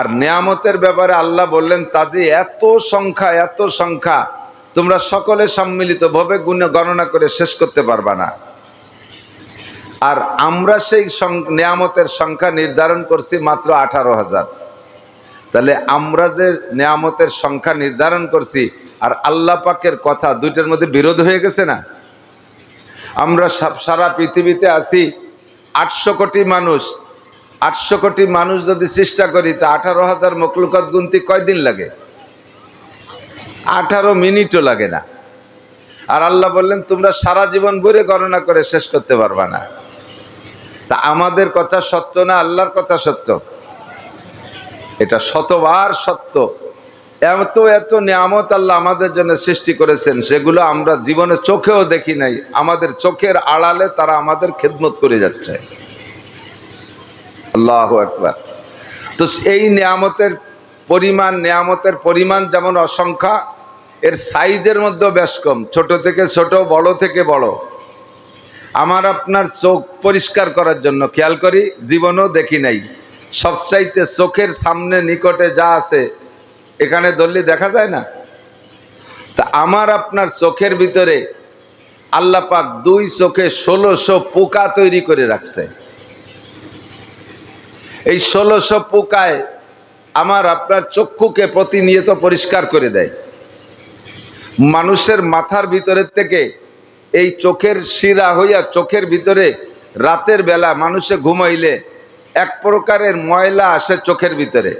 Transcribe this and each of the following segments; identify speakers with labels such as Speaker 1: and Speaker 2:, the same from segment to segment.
Speaker 1: আর নিয়ামতের ব্যাপারে আল্লাহ বললেন তা যে এত সংখ্যা এত সংখ্যা, তোমরা সকলে সম্মিলিত ভাবে গুণ গণনা করে শেষ করতে পারবা না। আর আমরা সেই নিয়ামতের সংখ্যা নির্ধারণ করছি মাত্র আঠারো হাজার। তাহলে আমরা যে নিয়ামতের সংখ্যা নির্ধারণ করছি, আর আল্লাহ পাকের কথা দুইটার মধ্যে বিরোধ হয়ে গেছে না? আমরা সারা পৃথিবীতে আছি আটশো কোটি মানুষ আটশো কোটি মানুষ যদি চেষ্টা করি, তা আঠারো হাজার মকলুকত গুনতি কয়দিন লাগে? আঠারো মিনিটও লাগে না। আর আল্লাহ বললেন, তোমরা সারা জীবন ভরে গণনা করে শেষ করতে পারবা না। তা আমাদের কথা সত্য না আল্লাহর কথা সত্য? এটা শতবার সত্য। এত এত নিয়ামত আল্লাহ আমাদের জন্য সৃষ্টি করেছেন, সেগুলো আমরা জীবনে চোখেও দেখি নাই। আমাদের চোখের আড়ালে তারা আমাদের খেদমত করে যাচ্ছে। আল্লাহ একবার তো এই নিয়ামতের পরিমাণ নিয়ামতের পরিমাণ যেমন অসংখ্যা, এর সাইজের মধ্যেও বেশ কম, ছোট থেকে ছোট, বড় থেকে বড়। আমার আপনার চোখ পরিষ্কার করার জন্য, খেয়াল করি, জীবনও দেখি নাই। সবচাইতে চোখের সামনে নিকটে যা আছে, এখানে ধরলে দেখা যায় না? তা আমার আপনার চোখের ভিতরে আল্লাপাক দুই চোখে ষোলোশো পোকা তৈরি করে রাখছে। এই ষোলোশো পোকায় আমার আপনার চক্ষুকে প্রতিনিয়ত পরিষ্কার করে দেয়। মানুষের মাথার ভিতরের থেকে এই চোখের শিরা হইয়া চোখের ভিতরে রাতের বেলা মানুষে ঘুমাইলে এক প্রকারের ময়লা আসে চোখের ভিতরে।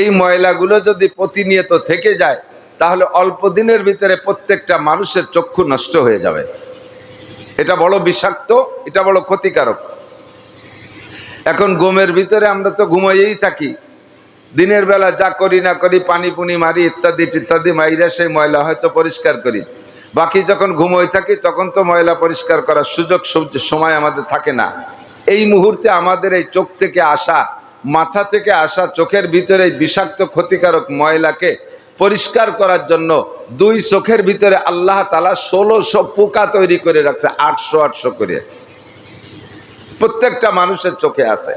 Speaker 1: এই ময়লাগুলো যদি প্রতিনিয়ত থেকে যায়, তাহলে অল্প দিনের ভিতরে প্রত্যেকটা মানুষের চক্ষু নষ্ট হয়ে যাবে। এটা বড় বিষাক্ত, এটা বড় ক্ষতিকারক। এখন ঘুমের ভিতরে আমরা তো ঘুমাইয়েই থাকি। দিনের বেলা যা করি না করি, পানি পুনি মারি, ইত্যাদি ইত্যাদি মাইরা সেই ময়লা হয়তো পরিষ্কার করি। বাকি যখন ঘুমোই থাকি, তখন তো ময়লা পরিষ্কার করার সুযোগ সময় আমাদের থাকে না। এই মুহূর্তে আমাদের এই চোখ থেকে আসা, মাথা থেকে আসা চোখের ভিতরে বিষাক্ত, ক্ষতিকারক ময়লাকে পরিষ্কার করার জন্য দুই চোখের ভিতরে আল্লাহ তালা ষোলোশো পোকা তৈরি করে রাখছে, আটশো আটশো করে। প্রত্যেকটা মানুষের চোখে আছে।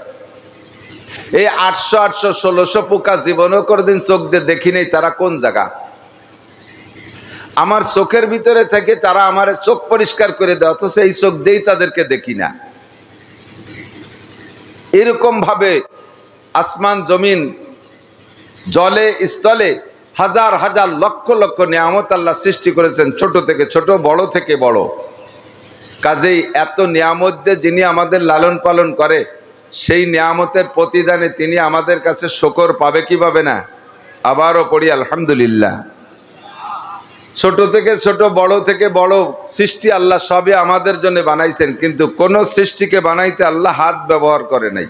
Speaker 1: এই আটশো আটশো, ষোলোশো পোকা জীবনেও কোনোদিন চোখ দিয়ে দেখি নেই তারা কোন জায়গা। আমার চোখের ভিতরে থেকে তারা আমার চোখ পরিষ্কার করে দেয়, অথচ এই চোখ দিয়েই তাদেরকে দেখি না। এরকম ভাবে আসমান, জমিন, জলে, স্থলে হাজার হাজার লক্ষ লক্ষ নিয়ামত আল্লাহ সৃষ্টি করেছেন, ছোট থেকে ছোট, বড় থেকে বড়। কাজেই এত নিয়ামত দিয়ে যিনি আমাদের লালন পালন করে, সেই নিয়ামতের প্রতিদানে তিনি আমাদের কাছে শকর পাবে কি পাবে না? আবারও পড়ি, আলহামদুলিল্লাহ। ছোট থেকে ছোট, বড় থেকে বড় সৃষ্টি আল্লাহ সবই আমাদের জন্য বানাইছেন, কিন্তু কোন সৃষ্টিকে বানাইতে আল্লাহ হাত ব্যবহার করে নাই।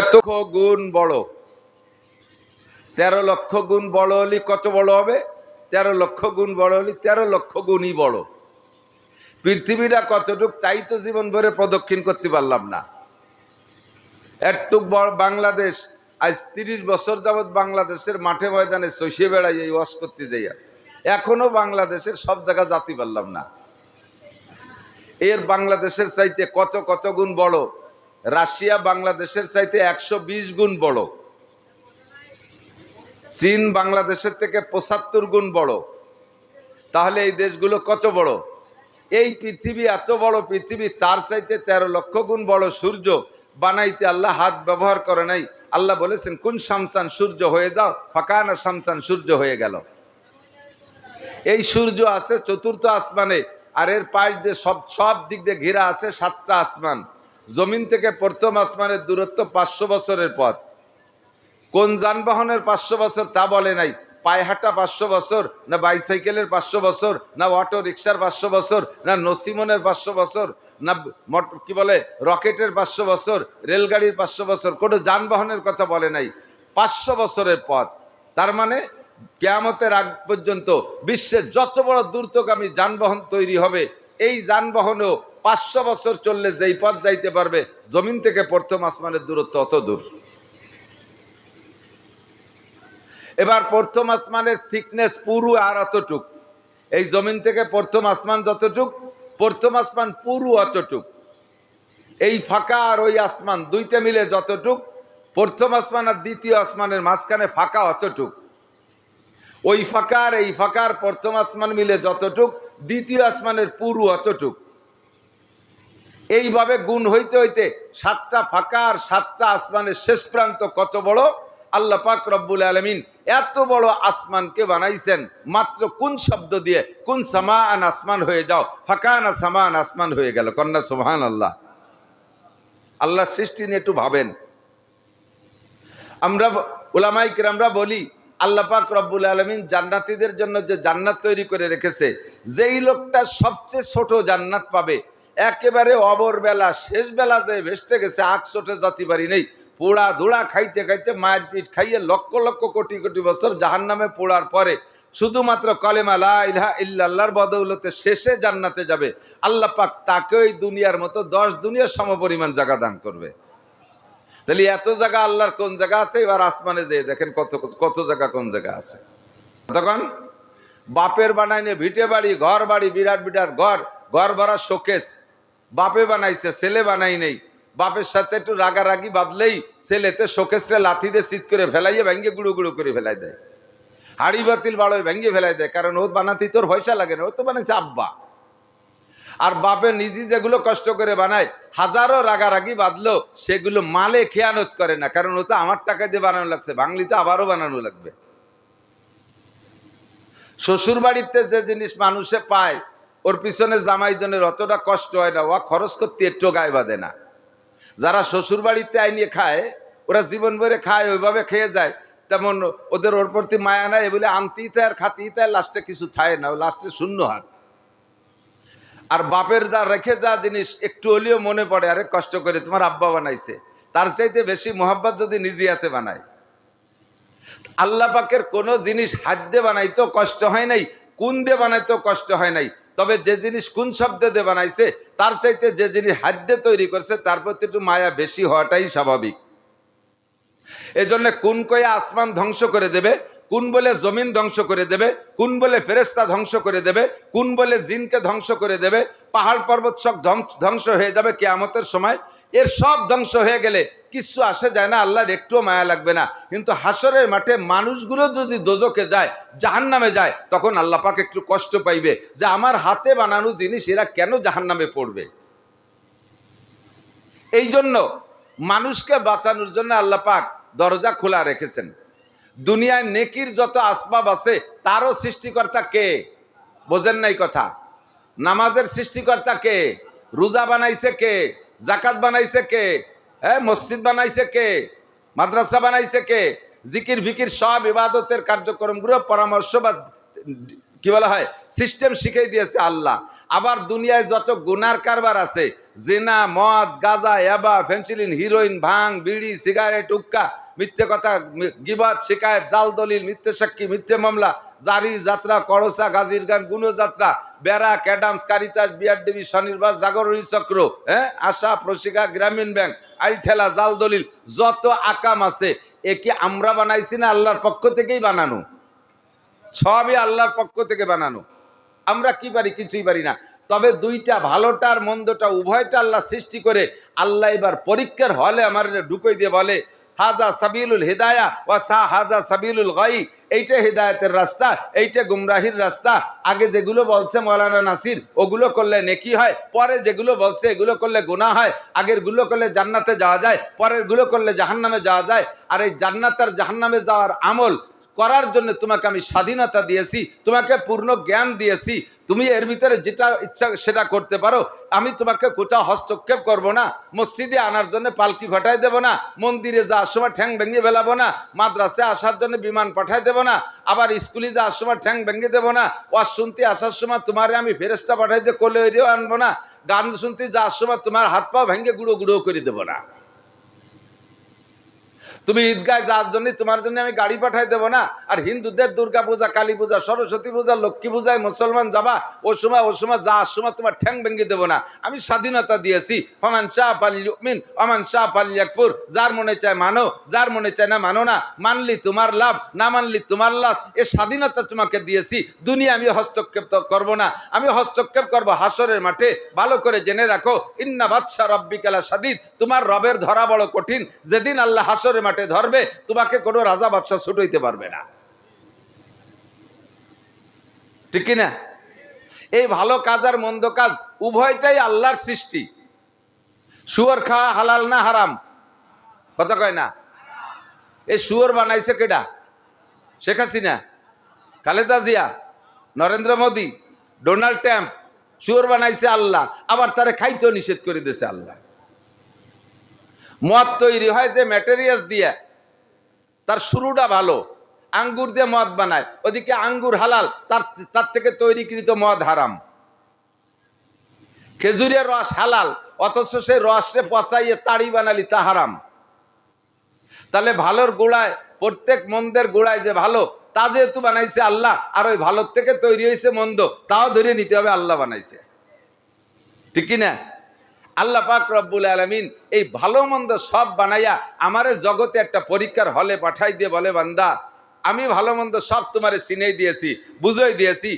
Speaker 1: এত গুণ বড়। তেরো লক্ষ গুণ বড় হলে কত বড় হবে? তেরো লক্ষ গুণ বড় হলে তেরো লক্ষ গুণই বড়। পৃথিবীটা কতটুক তাই তো জীবন ভরে প্রদক্ষিণ করতে পারলাম না। একটুক বাংলাদেশ, আজ তিরিশ বছর যাবৎ বাংলাদেশের মাঠে ময়দানে শৈশে বেড়াই এই ওয়াশ করতে যাইয়া, এখনও বাংলাদেশের সব জায়গা জাতি পারলাম না। এর বাংলাদেশের চাইতে কত কত গুণ বড়? রাশিয়া বাংলাদেশের চাইতে একশো বিশ গুণ বড়। চীন বাংলাদেশের থেকে পঁচাত্তর গুণ বড়। তাহলে এই দেশগুলো কত বড়? এই পৃথিবী এত বড় পৃথিবী, তার চাইতে তেরো লক্ষ গুণ বড় সূর্য বানাইতে আল্লাহ হাত ব্যবহার করে নাই। আল্লাহ বলেছেন, কোন শামসান সূর্য হয়ে যাও, ফাঁকানা শামসান সূর্য হয়ে গেল। এই সূর্য আছে চতুর্থ আসমানে, আর এর পাশ দিয়ে সব সব দিক দিয়ে ঘেরা আছে সাতটা আসমান। জমিন থেকে প্রথম আসমানের দূরত্ব পাঁচশো বছরের পথ। কোন যানবাহনের পাঁচশো বছর তা বলে নাই। পায়ে হাঁটা পাঁচশো বছর, না বাইসাইকেলের পাঁচশো বছর, না অটো রিক্সার পাঁচশো বছর, না নসিমনের পাঁচশো বছর, না মট- কি বলে, রকেটের পাঁচশো বছর, রেলগাড়ির পাঁচশো বছর, কোনো যানবাহনের কথা বলে নাই। পাঁচশো বছরের পথ। তার মানে কেয়ামতের আগ পর্যন্ত বিশ্বের যত বড় দ্রুতগামী যানবাহন তৈরি হবে, এই যানবাহনেও পাঁচশো বছর চললে যেই পথ যাইতে পারবে, জমিন থেকে প্রথম আসমানের দূরত্ব অত দূর। এবার প্রথম আসমানের থিকনেস পুরু আর অতটুক। এই জমিন থেকে প্রথম আসমান যতটুক, প্রথম আসমান পুরু অতটুক। এই ফাঁকা আর ওই আসমান দুইটা মিলে যতটুক, প্রথম আসমান আর দ্বিতীয় আসমানের মাঝখানে ফাঁকা অতটুক। ওই ফাঁকার এই ফাঁকার প্রথম আসমান মিলে যতটুক, দ্বিতীয় আসমানের পুরু অতটুক। এইভাবে গুণ হইতে হইতে সাতটা ফাঁকা আর সাতটা আসমানের শেষ প্রান্ত কত বড়? আল্লাহ পাক রব্বুল আলমিন এত বড় আসমানকে বানাইছেন, মাত্র কোন শব্দ দিয়ে, কোন সামান আসমান হয়ে যাও। ফাঁকা না সামান আসমান হয়ে গেল। কন্যা সোহান আল্লাহ আল্লাহ সৃষ্টি নিয়ে একটু ভাবেন। আমরা ওলামাইকে আমরা বলি, আল্লাহ পাক রব্বুল আলমিন জান্নাতীদের জন্য যে জান্নাত তৈরি করে রেখেছে, যেই লোকটা সবচেয়ে ছোট জান্নাত পাবে, একেবারে অবর বেলা, শেষ বেলা যে ভেসতে গেছে আখ ছোটে জাতি বাড়ি নেই। পোড়া ধুড়া খাইতে খাইতে মায়ের পিঠ খাইয়ে লক্ষ লক্ষ কোটি কোটি বছর জাহান নামে পোড়ার পরে শুধুমাত্র কলেমা লা ইলাহা ইল্লাল্লাহর বদৌলতে শেষে জান্নাতে যাবে। আল্লাহ পাক তাকে ওই দুনিয়ার মতো দশ দুনিয়ার সমপরিমাণ জায়গা দান করবে। তাহলে এত জায়গা আল্লাহর কোন জায়গা আছে? এবার আসমানে যেয়ে দেখেন কত কত জায়গা কোন জায়গা আছে। তখন বাপের বানাইনে ভিটে বাড়ি, ঘর বাড়ি, বিরাট বিরাট ঘর ঘর ভরা শোকেস। বাপে বানাইছে, ছেলে বানাই নেই। বাপের সাথে একটু রাগারাগি বাঁধলেই ছেলেতে শোকেসটা লাথি দিয়ে শীত করে ফেলাইয়ে ভেঙ্গে গুঁড়ো গুঁড়ো করে ফেলাই দেয়। হাড়ি বাতিল বাড়ো ভেঙ্গে ফেলাই দেয়, কারণ ও বানাতে তোর পয়সা লাগে না, ও তো বানাইছে আব্বা আর বাপে নিজে যেগুলো কষ্ট করে বানায়, হাজারো রাগারাগি বাঁধলো, সেগুলো মালে খেয়ানত করে না, কারণ ও তো আমার টাকা দিয়ে বানানো লাগছে বাংলি তো আবারও বানানো লাগবে। শ্বশুর বাড়িতে যে জিনিস মানুষে পায়, ওর পিছনে জামাই জনের অতটা কষ্ট হয় না, ও খরচ করতে একটু গায়ে বাঁধে না। যারা শ্বশুর বাড়িতে আইনিয়ে খায়, ওরা জীবন ভরে খায়, ওইভাবে খেয়ে যায়। তেমন ওদের ওর প্রতি মায়া নাই বলে আনতেই তাই আর খাতেই তাই লাস্টে কিছু থায় না লাস্টে শূন্য হাত। আর বাপের যা রেখে যা জিনিস, একটু হলেও মনে পড়ে, আরে কষ্ট করে তোমার আব্বা বানাইছে। তার চাইতে বেশি মোহাব্বত যদি নিজে হাতে বানায়। আল্লাহ পাকের কোনো জিনিস হাত দিয়ে বানাইতো কষ্ট হয় নাই, কোন দিয়ে বানাইতো কষ্ট হয় নাই। তবে যে জিনিস কোন শব্দে দিয়ে বানাইছে, তার চাইতে যে জিনিস হাদ্যে দিয়ে তৈরি করছে, তার প্রতি একটু মায়া বেশি হওয়াটাই স্বাভাবিক। এই এজন্য কোন কয়ে আসমান ধ্বংস করে দেবে, কোন বলে জমিন ধ্বংস করে দেবে, কোন বলে ফেরেস্তা ধ্বংস করে দেবে, কোন বলে জিনকে ধ্বংস করে দেবে, পাহাড় পর্বত সব ধ্বংস হয়ে যাবে কেয়ামতের সময়। এর সব ধ্বংস হয়ে গেলে কিছু আসে যায় না, আল্লাহর একটুও মায়া লাগবে না। কিন্তু হাসরের মাঠে মানুষগুলো যদি দোজকে যায়, জাহান্নামে যায়, তখন আল্লাহ পাক একটু কষ্ট পাইবে যে আমার হাতে বানানো জিনিস এরা কেন জাহান্নামে পড়বে? এই জন্য মানুষকে বাঁচানোর জন্য আল্লাহ পাক দরজা খোলা রেখেছেন। দুনিয়ায় নেকির যত আসবাব আছে, তারও সৃষ্টিকর্তা কে? বোঝেন নাই কথা। নামাজের সৃষ্টিকর্তা কে? রোজা বানাইছে কে? জাকাত বানাইছে কে? হ্যাঁ মসজিদ বানাইছে কে? মাদ্রাসা বানাইছে কে? জিকির, ভিকির সব ইবাদতের কার্যক্রমগুলো পরামর্শ বা কি বলা হয়, সিস্টেম শিখিয়ে দিয়েছে আল্লাহ। আবার দুনিয়ায় যত গুনার কারবার আছে, জিনা, মদ, গাজা, এবা ফেন্সিলিন হিরোইন, ভাং, বিড়ি, সিগারেট, উক্কা মিথ্যে কথা গিবাদ, শিকায়ত, জাল, দলিল, মিথ্যে সাক্ষী, মিথ্যে মামলা, জারি, যাত্রা, করসা, গাজীর গান গুণযাত্রা বেড়া, ক্যাডামস, কারিতাস, বিআরডিবি, স্বনির্বাস জাগরণী চক্র হ্যাঁ? আশা, প্রশিকা, গ্রামীণ ব্যাংক আইঠেলা জাল, দলিল, যত আকাম আছে, এ কি আমরা বানাইছি না আল্লাহর পক্ষ থেকেই বানানো? সবই আল্লাহর পক্ষ থেকে বানানো। আমরা কি পারি, কিছুই পারি না। তবে দুইটা ভালোটা আর মন্দটা, উভয়টা আল্লাহ সৃষ্টি করে, আল্লাহ এবার পরীক্ষার হলে আমার ঢুকই দিয়ে বলে হাজা সাবিলুল হেদায়া ও সা হাজা সাবিলুল গাই এইটা হেদায়তের রাস্তা, এইটা গুমরাহির রাস্তা। আগে যেগুলো বলছে মৌলানা নাসির, ওগুলো করলে নেকি হয়। পরে যেগুলো বলছে এগুলো করলে গুণা হয়। আগেরগুলো করলে জান্নাতে যাওয়া যায় পরেরগুলো করলে জাহান্নামে যাওয়া যায়। আর এই জান্নাত আর জাহান্নামে যাওয়ার আমল করার জন্য তোমাকে আমি স্বাধীনতা দিয়েছি, তোমাকে পূর্ণ জ্ঞান দিয়েছি। তুমি এর ভিতরে যেটা ইচ্ছা সেটা করতে পারো। আমি তোমাকে কোথাও হস্তক্ষেপ করব না, মসজিদে আনার জন্য পালকি ফাটাই দেবো না, মন্দিরে যাওয়ার সময় ঠ্যাং ভেঙে ফেলাবো না, মাদ্রাসে আসার জন্য বিমান পাঠাই দেবো না, আবার স্কুলে যাওয়ার সময় ঠ্যাং ভেঙে দেবো না ওয়াজ শুনতে আসার সময় তোমারে আমি ফেরেস্তা পাঠাই দিয়ে কোলে আনব না, গান শুনতে যাওয়ার সময় তোমার হাত পা ভেঙে গুঁড়ো গুঁড়ো করে দেবো না। তুমি ঈদগায় যাওয়ার জন্য তোমার জন্য আমি গাড়ি পাঠাই দেবো না। আর হিন্দুদের দুর্গা পূজা, কালী পূজা, সরস্বতী পূজা, লক্ষ্মী পূজায় মুসলমান যাবা, ও সময় ও সময় যাওয়ার সময় তোমার ঠ্যাং ভেঙে দেবো না। আমি স্বাধীনতা দিয়েছি। ফমান শাহ পাল্লিমিন অমান শাহ পাল্লিয়াকপুর যার মনে চায় মানো, যার মনে চায় না মানো না, মানলি তোমার লাভ, না মানলি তোমার লাভ এ স্বাধীনতা তোমাকে দিয়েছি। দুনিয়া আমি হস্তক্ষেপ তো করব না। আমি হস্তক্ষেপ করব হাসরের মাঠে। ভালো করে জেনে রাখো, ইন্না বাচ্চা রব্বিকালা সাদিদ তোমার রবের ধরা বড় কঠিন। যেদিন আল্লাহ হাসরের মাঠে ধরবে, তোমাকে কোনো রাজা বাচ্চা ছুটাইতে পারবে না। ঠিক কি না? এই ভালো কাজ আর মন্দ কাজ উভয়টাই আল্লাহর সৃষ্টি। শুয়োর খাওয়া হালাল না হারাম? কথা কয় না? এই শুয়োর বানাইছে কেডা? শেখ হাসিনা? খালেদা জিয়া? নরেন্দ্র মোদী? Donald Trump? শুয়োর বানাইছে আল্লাহ, আবার তারে খাইতেও নিষেধ করে দিয়েছে আল্লাহ। মদ তৈরি হয় যে ম্যাটেরিয়ালস দিয়ে। তার শুরুটা ভালো। আঙ্গুর দিয়ে মদ বানায়। ওদিকে আঙ্গুর হালাল, তার তার থেকে তৈরিকৃত মদ হারাম। খেজুরের রস হালাল, অথচ সেই রসে পচাইয়ে তাড়ি বানালি তা হারাম। তাহলে ভালোর গোড়ায়, প্রত্যেক মন্দের গোড়ায় যে ভালো, তা যেহেতু বানাইছে আল্লাহ, আর ওই ভালোর থেকে তৈরি হয়েছে মন্দ, তাও ধরে নিতে হবে আল্লাহ বানাইছে। ঠিক না? আল্লাহ পাক রব্বুল আলমিন এই ভালো মন্দ সব বানাইয়া আমারে জগতে একটা পরীক্ষার হলে পাঠাই দিয়ে বলে, বান্দা, আমি ভালো মন্দ সব তোমারে চিনেই দিয়েছি, বুঝেই দিয়েছি।